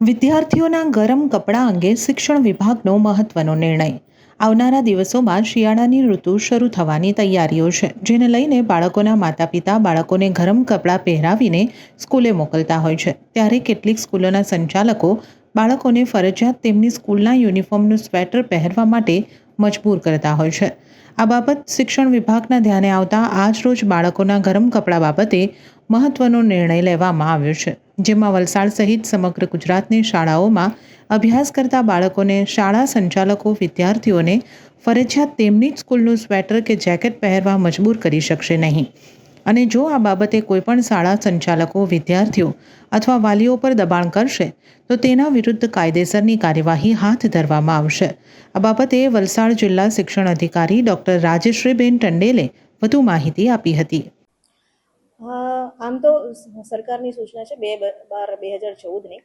વિદ્યાર્થીઓના ગરમ કપડાં અંગે શિક્ષણ વિભાગનો મહત્વનો નિર્ણય. આવનારા દિવસોમાં શિયાળાની ઋતુ શરૂ થવાની તૈયારીઓ છે, જેને લઈને બાળકોના માતા પિતા બાળકોને ગરમ કપડાં પહેરાવીને સ્કૂલે મોકલતા હોય છે. ત્યારે કેટલીક સ્કૂલોના સંચાલકો બાળકોને ફરજિયાત તેમની સ્કૂલના યુનિફોર્મનું સ્વેટર પહેરવા માટે મજબૂર કરતા હોય છે. આ બાબત શિક્ષણ વિભાગના ધ્યાને આવતા આજરોજ બાળકોના ગરમ કપડાં બાબતે મહત્વનો નિર્ણય લેવામાં આવ્યો છે. જેમાં વલસાડ સહિત સમગ્ર ગુજરાતની શાળાઓમાં અભ્યાસ કરતા બાળકોને શાળા સંચાલકો વિદ્યાર્થીઓને ફરજિયાત તેમની જ સ્કૂલનું સ્વેટર કે જેકેટ પહેરવા મજબૂર કરી શકશે નહીં. અને જો આ બાબતે કોઈપણ શાળા સંચાલકો, વિદ્યાર્થીઓ અથવા વાલીઓ પર દબાણ કરશે, તો તેના વિરુદ્ધ કાયદેસરની કાર્યવાહી હાથ ધરવામાં આવશે. આ બાબતે વલસાડ જિલ્લા શિક્ષણ અધિકારી ડૉક્ટર રાજેશ્રીબેન ટંડેલે વધુ માહિતી આપી હતી. આમ તો સરકારની સૂચના છે બે બાર બે હજાર ચૌદની.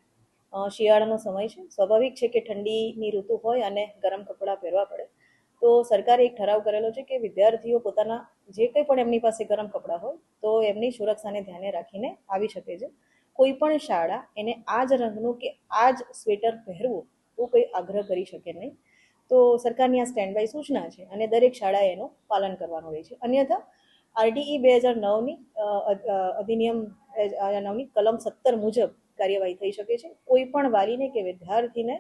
શિયાળાનો સમય છે. સ્વાભાવિક છે કે ઠંડીની ઋતુ હોય અને ગરમ કપડાં પહેરવા પડે. તો સરકારે એક ઠરાવ કરેલો છે કે વિદ્યાર્થીઓ પોતાના જે કંઈ પણ એમની પાસે ગરમ કપડાં હોય, તો એમની સુરક્ષાને ધ્યાને રાખીને આવી શકે છે. કોઈ પણ શાળા એને આ જ રંગનું કે આ જ સ્વેટર પહેરવું, એવું કોઈ આગ્રહ કરી શકે નહીં. તો સરકારની આ સ્ટેન્ડ બાય સૂચના છે અને દરેક શાળાએ એનું પાલન કરવાનું રહે છે. અન્યથા, આરટીઈ બે હજાર નવની અધિનિયમ નવની કલમ સત્તર મુજબ કાર્યવાહી થઈ શકે છે. કોઈ પણ વાલીને કે વિદ્યાર્થીને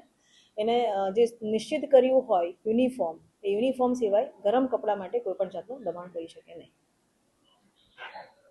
એને જે નિશ્ચિત કર્યું હોય યુનિફોર્મ એ યુનિફોર્મ સિવાય ગરમ કપડાં માટે કોઈપણ જાતનું દબાણ કરી શકે નહીં.